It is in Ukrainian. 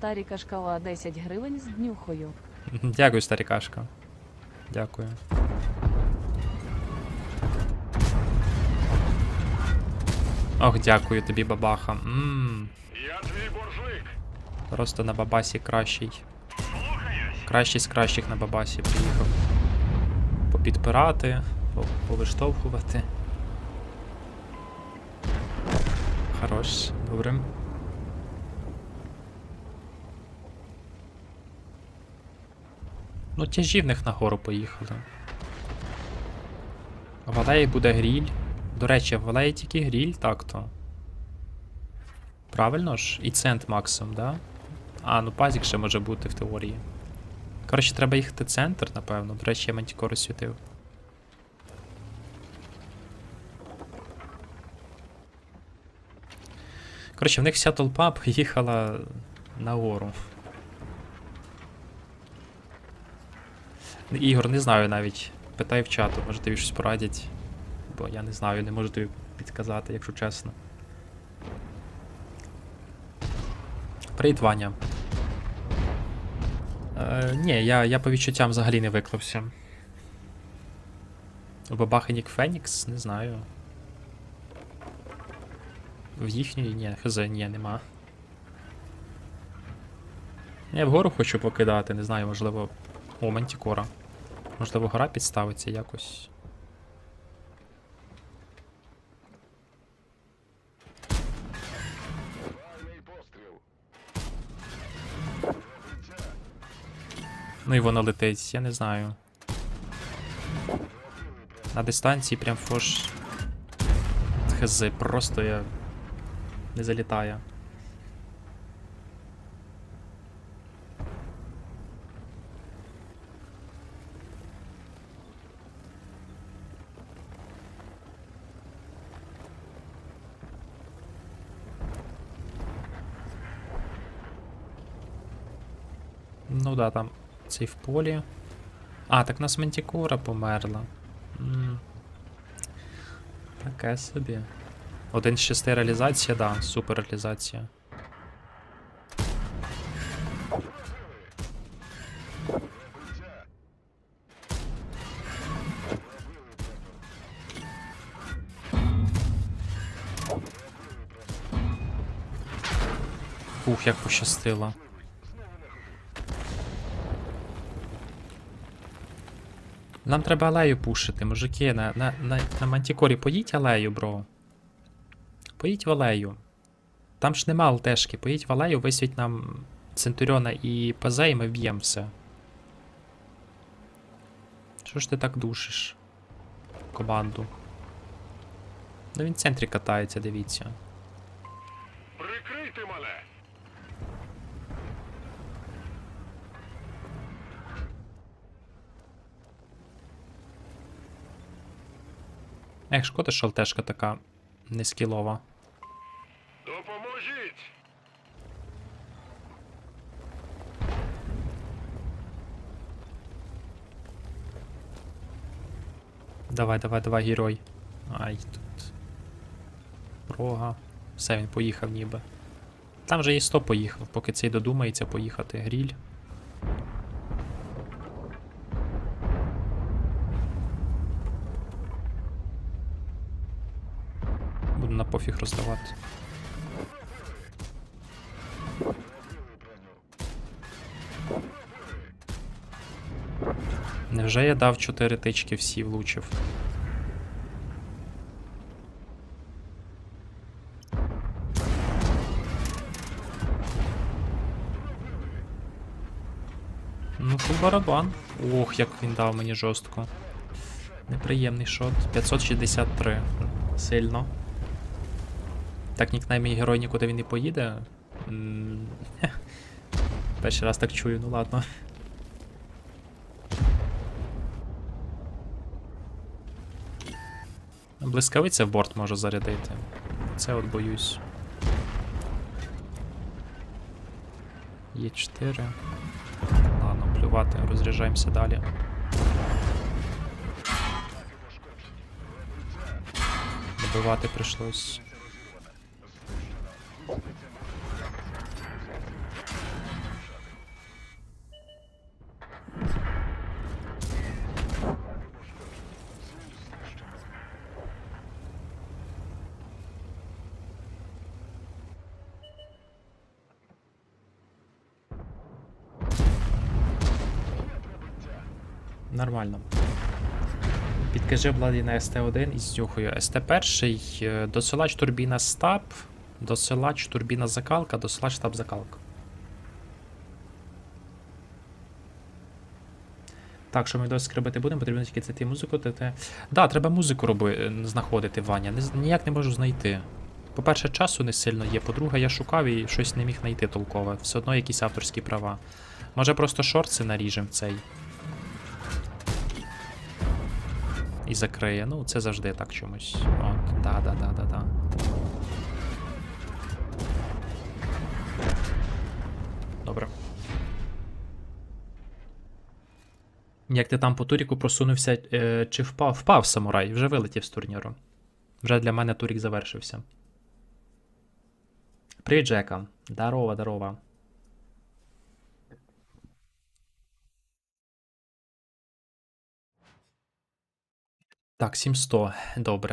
Старіка шкала 10 гривень з днюхою. Дякую, старікашка. Дякую. Ох, дякую тобі, бабаха. Ммм, Я твій боржник. просто на бабасі кращий. Кращий з кращих на бабасі приїхав. Попідпирати, повиштовхувати. Хорош, добре. Ну, тяжі в них нагору поїхали. В алеї буде гріль. До речі, в алеї тільки гріль, так-то. Правильно ж? І цент максимум, да? А, ну пазік ще може бути в теорії. Коротше, треба їхати центр, напевно. До речі, я мантікору світив. Коротше, в них вся толпа поїхала на Ігор, не знаю навіть. Питай в чату, може тобі щось порадять. Бо я не знаю, не можу тобі підказати, якщо чесно. Привіт, Ваня. Е, ні, я, я по відчуттям взагалі не виклався. У бабахи Нік Фенікс? Не знаю. В їхньої? Ні, хз, ні, нема. Я вгору хочу покидати, не знаю, можливо. О, мантікора. Можливо, гора підставиться якось. Ну і воно летить, я не знаю. На дистанції прям фош. Хз, просто я. Не залітає. Ну да, там цей в полі. А, так у нас Мантікора померла. М. Таке собі. Один з шести реалізація, да, супер реалізація. Ух, як пощастило. Нам треба алею пушити, мужики. На, на, на, на мантікорі поїдь алею, бро. Поїдь в алею. Там ж нема ЛТшки, поїдь в алею, висвіть нам Центуріона і ПЗ, і ми вб'ємо все. Що ж ти так душиш? Команду. Ну він в центрі катається, дивіться. Прикрийте мене. Ех, шкода, що ЛТшка така нескілова. Допоможіть. Давай, давай, давай, герой. Ай, тут. Рога. Все, він поїхав ніби. Там же і 100 поїхав, поки цей додумається поїхати. Гріль. На пофіг роздавати. Невже я дав 4 тички всі влучив? Ну, фул барабан. Ох, як він дав мені жорстко. Неприємний шот. 563. Сильно. Так, нікнейм мій герой нікуди він не поїде. Перший раз так чую, ну ладно. Блискавиця в борт можу зарядити. Це от боюсь. Є 4. Ладно, плювати, розряджаємося далі. Добивати прийшлось. Нормально. Підкажи владі на СТ1 із дюхою. СТ1, е, досилач турбіна стаб, досилач турбіна закалка, досилач стаб закалка. Так, що ми досі скрибати будемо, потрібно тільки знайти музику. Те, те. Да, треба музику роби, е, знаходити, Ваня. Не, ніяк не можу знайти. По-перше, часу не сильно є, по-друге, я шукав і щось не міг знайти толкове. Все одно якісь авторські права. Може просто шорти наріжем цей. І закриє. Ну, це завжди так чомусь. От, да, да, да, да, да. Добре. Як ти там по туріку просунувся, е, чи впав? Впав самурай, вже вилетів з турніру. Вже для мене турік завершився. Привіт, Джека. Дарова, дарова. Так, 700. Добре.